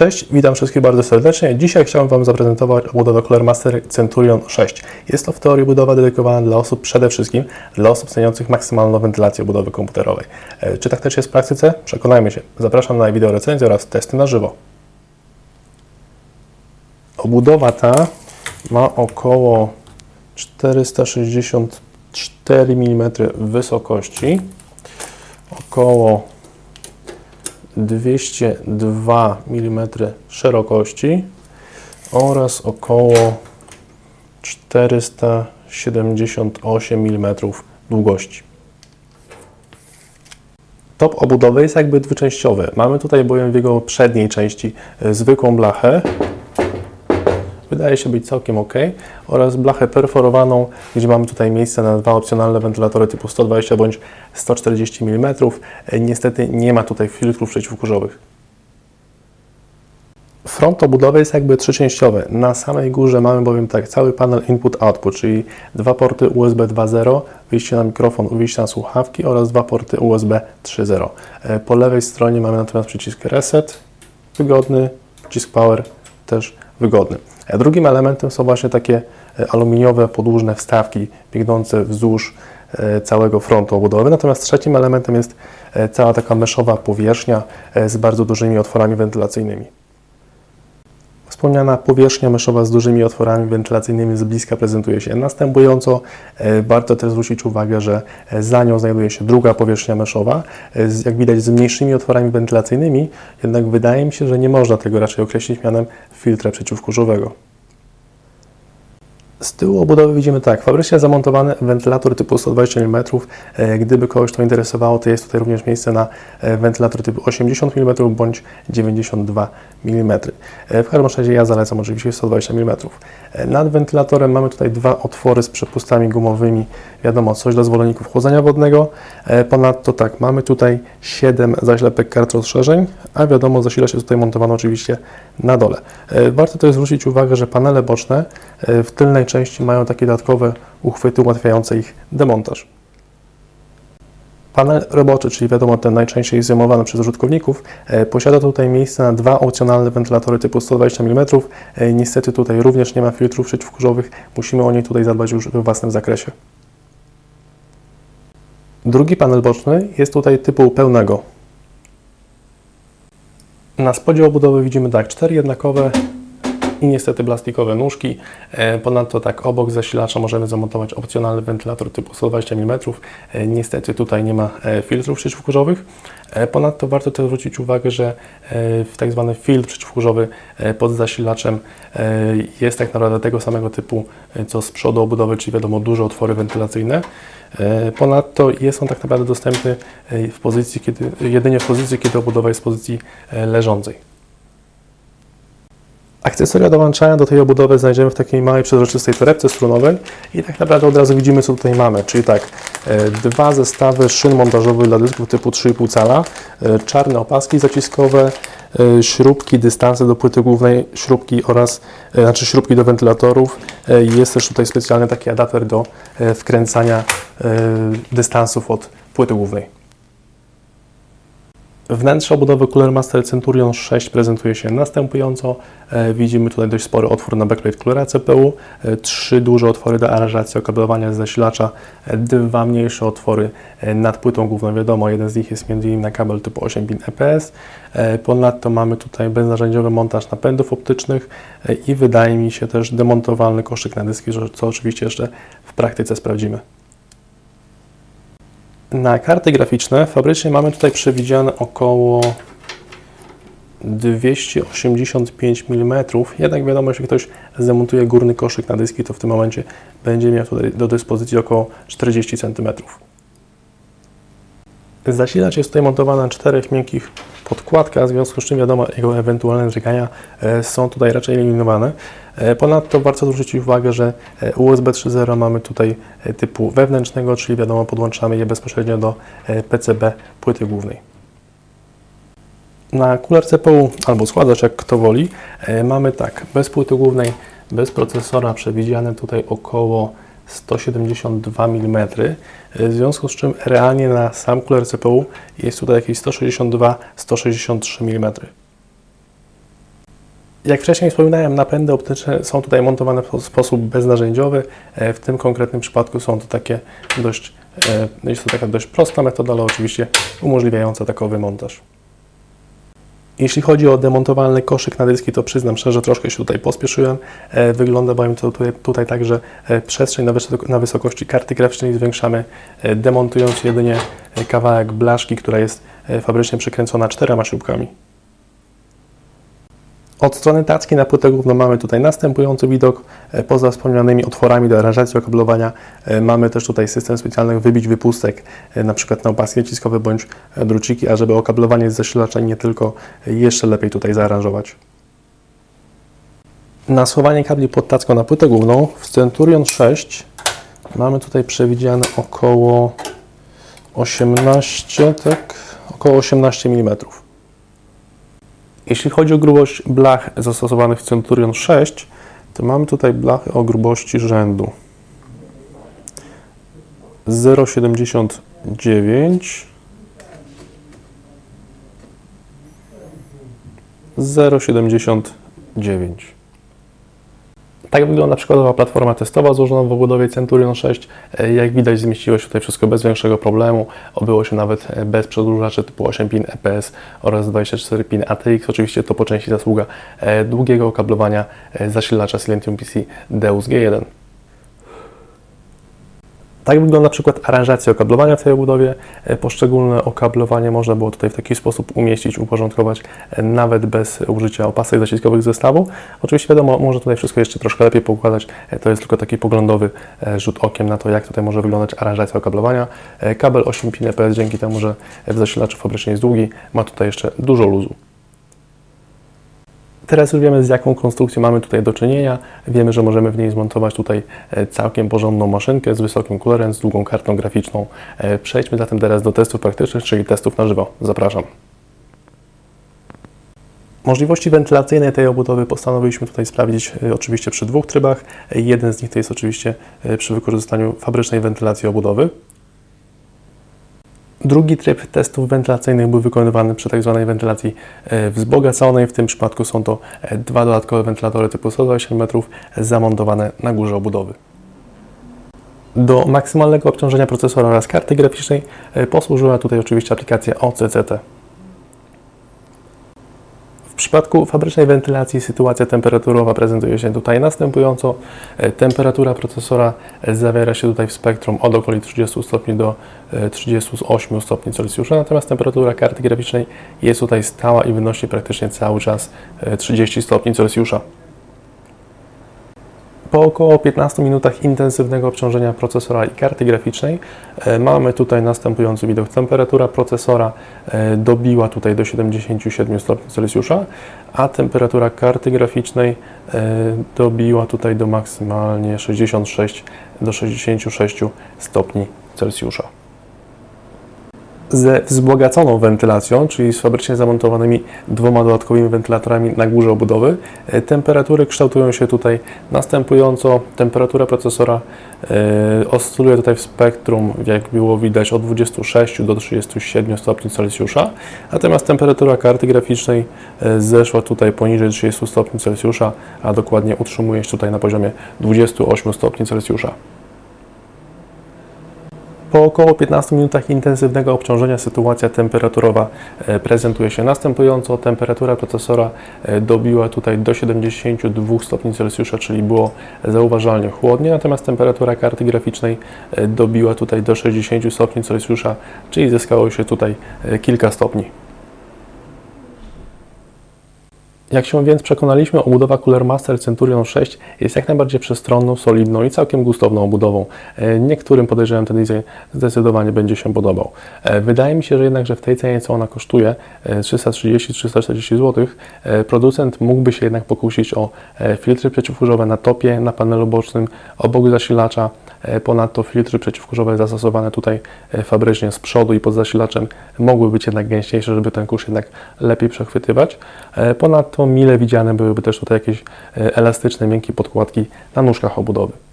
Cześć, witam wszystkich bardzo serdecznie. Dzisiaj chciałem Wam zaprezentować budowę Master Centurion 6. Jest to w teorii budowa dedykowana dla osób przede wszystkim, dla osób ceniących maksymalną wentylację budowy komputerowej. E, Czy tak też jest w praktyce? Przekonajmy się. Zapraszam na wideo recenzję oraz testy na żywo. Obudowa ta ma około 464 mm wysokości, około 202 mm szerokości oraz około 478 mm długości. Top obudowy jest jakby dwuczęściowy. Mamy tutaj bowiem w jego przedniej części e, zwykłą blachę, wydaje się być całkiem ok, oraz blachę perforowaną, gdzie mamy tutaj miejsce na dwa opcjonalne wentylatory typu 120 bądź 140 mm. E, Niestety nie ma tutaj filtrów przeciwkurzowych. Front obudowy jest jakby trzyczęściowy. Na samej górze mamy bowiem tak cały panel input-output, czyli dwa porty USB 2.0, wyjście na mikrofon, wyjście na słuchawki oraz dwa porty USB 3.0. E, Po lewej stronie mamy natomiast przycisk reset, wygodny, przycisk power też wygodny. Drugim elementem są właśnie takie e, aluminiowe podłużne wstawki biegnące wzdłuż e, całego frontu obudowy. Natomiast trzecim elementem jest e, cała taka meszowa powierzchnia z bardzo dużymi otworami wentylacyjnymi. Wspomniana powierzchnia meszowa z dużymi otworami wentylacyjnymi z bliska prezentuje się następująco. E, Warto też zwrócić uwagę, że e, za nią znajduje się druga powierzchnia meszowa, e, jak widać z mniejszymi otworami wentylacyjnymi, jednak wydaje mi się, że nie można tego raczej określić mianem filtra przeciwkurzowego. Z tyłu obudowy widzimy tak, fabrycznie zamontowany wentylator typu 120 mm. E, Gdyby kogoś to interesowało, to jest tutaj również miejsce na e, wentylator typu 80 mm bądź 92 mm. E, W każdym razie ja zalecam oczywiście 120 mm. Nad wentylatorem mamy tutaj dwa otwory z przepustami gumowymi, wiadomo, coś dla zwolenników chłodzenia wodnego. Ponadto tak, mamy tutaj 7 zaślepek kart rozszerzeń, a wiadomo, zasilacz jest tutaj montowany oczywiście na dole. Warto też zwrócić uwagę, że panele boczne w tylnej części mają takie dodatkowe uchwyty ułatwiające ich demontaż. Panel roboczy, czyli wiadomo ten najczęściej zajmowany przez użytkowników, e, posiada tutaj miejsce na dwa opcjonalne wentylatory typu 120 mm. E, Niestety tutaj również nie ma filtrów przeciwkurzowych, musimy o nie tutaj zadbać już we własnym zakresie. Drugi panel boczny jest tutaj typu pełnego. Na spodzie obudowy widzimy tak, cztery jednakowe i niestety plastikowe nóżki. E, Ponadto tak obok zasilacza możemy zamontować opcjonalny wentylator typu 120 mm. E, Niestety tutaj nie ma e, filtrów przeciwkurzowych. Ponadto warto też zwrócić uwagę, że tak zwany filtr przeciwkurzowy pod zasilaczem jest tak naprawdę tego samego typu co z przodu obudowy, czyli wiadomo duże otwory wentylacyjne. Ponadto jest on tak naprawdę dostępny w pozycji, kiedy, jedynie w pozycji, kiedy obudowa jest w pozycji leżącej. Akcesoria do włączania do tej obudowy znajdziemy w takiej małej, przezroczystej torebce strunowej i tak naprawdę od razu widzimy, co tutaj mamy, czyli tak, e, dwa zestawy szyn montażowych dla dysków typu 3,5 cala, e, czarne opaski zaciskowe, e, śrubki, dystanse do płyty głównej, śrubki oraz, znaczy śrubki do wentylatorów. Jest też tutaj specjalny taki adapter do wkręcania dystansów od płyty głównej. Wnętrze obudowy Cooler Master Centurion 6 prezentuje się następująco. E, widzimy tutaj dość spory otwór na backplate coolera CPU, e, trzy duże otwory do aranżacji okablowania zasilacza, e, dwa mniejsze otwory nad płytą główną. Wiadomo, jeden z nich jest m.in. na kabel typu 8 pin EPS. Ponadto mamy tutaj beznarzędziowy montaż napędów optycznych i wydaje mi się też demontowalny koszyk na dyski, co oczywiście jeszcze w praktyce sprawdzimy. Na karty graficzne fabrycznie mamy tutaj przewidziane około 285 mm. Jednak wiadomo, jeśli ktoś zamontuje górny koszyk na dyski, to w tym momencie będzie miał tutaj do dyspozycji około 40 cm. Zasilacz jest tutaj montowany na czterech miękkich podkładkach, w związku z czym wiadomo, jego ewentualne zżygania e, są tutaj raczej eliminowane. E, Ponadto warto zwrócić uwagę, że e, USB 3.0 mamy tutaj e, typu wewnętrznego, czyli wiadomo, podłączamy je bezpośrednio do PCB płyty głównej. Na cooler CPU albo składacz, jak kto woli, mamy tak, bez płyty głównej, bez procesora przewidziane tutaj około 172 mm, w związku z czym realnie na sam cooler CPU jest tutaj jakieś 162-163 mm. Jak wcześniej wspominałem, napędy optyczne są tutaj montowane w sposób beznarzędziowy. E, W tym konkretnym przypadku są to takie dość, e, jest to taka dość prosta metoda, ale oczywiście umożliwiająca takowy montaż. Jeśli chodzi o demontowalny koszyk na dyski, to przyznam szczerze, troszkę się tutaj pospieszyłem. E, Wygląda bowiem to tutaj, tutaj tak, że przestrzeń na, wysoko, na wysokości karty graficznej zwiększamy, demontując jedynie kawałek blaszki, która jest fabrycznie przykręcona czterema śrubkami. Od strony tacki na płytę główną mamy tutaj następujący widok. E, Poza wspomnianymi otworami do aranżacji okablowania e, mamy też tutaj system specjalnych wybić wypustek, e, na przykład na opaski naciskowe bądź druciki, ażeby okablowanie z zasilacza nie tylko jeszcze lepiej tutaj zaaranżować. Na schowanie kabli pod tacką na płytę główną w Centurion 6 mamy tutaj przewidziane około 18, tak, około 18 mm. Jeśli chodzi o grubość blach zastosowanych w Centurion 6, to mamy tutaj blachy o grubości rzędu. 0,79 0,79 tak wygląda przykładowa platforma testowa złożona w obudowie Centurion 6. E, Jak widać zmieściło się tutaj wszystko bez większego problemu. Obyło się nawet e, bez przedłużaczy typu 8 pin EPS oraz 24 pin ATX. Oczywiście to po części zasługa e, długiego okablowania e, zasilacza Silentium PC Deus G1. Tak wygląda przykład aranżacji okablowania w tej obudowie. E, Poszczególne okablowanie można było tutaj w taki sposób umieścić, uporządkować e, nawet bez użycia opasek zaciskowych zestawu. Oczywiście wiadomo, może tutaj wszystko jeszcze troszkę lepiej poukładać. E, To jest tylko taki poglądowy rzut okiem na to, jak tutaj może wyglądać aranżacja okablowania. Kabel 8 pin EPS dzięki temu, że w zasilaczu fabrycznie jest długi, ma tutaj jeszcze dużo luzu. Teraz już wiemy, z jaką konstrukcją mamy tutaj do czynienia. Wiemy, że możemy w niej zmontować tutaj e, całkiem porządną maszynkę z wysokim kulerem, z długą kartą graficzną. E, Przejdźmy zatem teraz do testów praktycznych, czyli testów na żywo. Zapraszam. Możliwości wentylacyjne tej obudowy postanowiliśmy tutaj sprawdzić e, oczywiście przy dwóch trybach. Jeden z nich to jest oczywiście przy wykorzystaniu fabrycznej wentylacji obudowy. Drugi tryb testów wentylacyjnych był wykonywany przy tak zwanej wentylacji e, wzbogaconej. W tym przypadku są to e, dwa dodatkowe wentylatory typu 120 metrów zamontowane na górze obudowy. Do maksymalnego obciążenia procesora oraz karty graficznej e, posłużyła tutaj oczywiście aplikacja OCCT. W przypadku fabrycznej wentylacji sytuacja temperaturowa prezentuje się tutaj następująco. E, Temperatura procesora e, zawiera się tutaj w spektrum od okoli 30 stopni do e, 38 stopni Celsjusza, natomiast temperatura karty graficznej jest tutaj stała i wynosi praktycznie cały czas e, 30 stopni Celsjusza. Po około 15 minutach intensywnego obciążenia procesora i karty graficznej e, mamy tutaj następujący widok. Temperatura procesora e, dobiła tutaj do 77 stopni Celsjusza, a temperatura karty graficznej e, dobiła tutaj do maksymalnie 66 do 66 stopni Celsjusza ze wzbogaconą wentylacją, czyli z fabrycznie zamontowanymi dwoma dodatkowymi wentylatorami na górze obudowy. E, Temperatury kształtują się tutaj następująco. Temperatura procesora e, oscyluje tutaj w spektrum, jak było widać, od 26 do 37 stopni Celsjusza, natomiast temperatura karty graficznej e, zeszła tutaj poniżej 30 stopni Celsjusza, a dokładnie utrzymuje się tutaj na poziomie 28 stopni Celsjusza. Po około 15 minutach intensywnego obciążenia sytuacja temperaturowa e, prezentuje się następująco. Temperatura procesora e, dobiła tutaj do 72 stopni Celsjusza, czyli było zauważalnie chłodnie, natomiast temperatura karty graficznej e, dobiła tutaj do 60 stopni Celsjusza, czyli zyskało się tutaj kilka stopni. Jak się więc przekonaliśmy, obudowa Cooler Master Centurion 6 jest jak najbardziej przestronną, solidną i całkiem gustowną obudową. E, Niektórym podejrzewam ten design zdecydowanie będzie się podobał. E, Wydaje mi się, że jednak, że w tej cenie, co ona kosztuje, e, 330-340 zł, e, producent mógłby się jednak pokusić o filtry przeciwkurzowe na topie, na panelu bocznym, obok zasilacza, Ponadto filtry przeciwkurzowe zastosowane tutaj e, fabrycznie z przodu i pod zasilaczem mogły być jednak gęściejsze, żeby ten kurz jednak lepiej przechwytywać. E, Ponadto mile widziane byłyby też tutaj jakieś e, elastyczne, miękkie podkładki na nóżkach obudowy.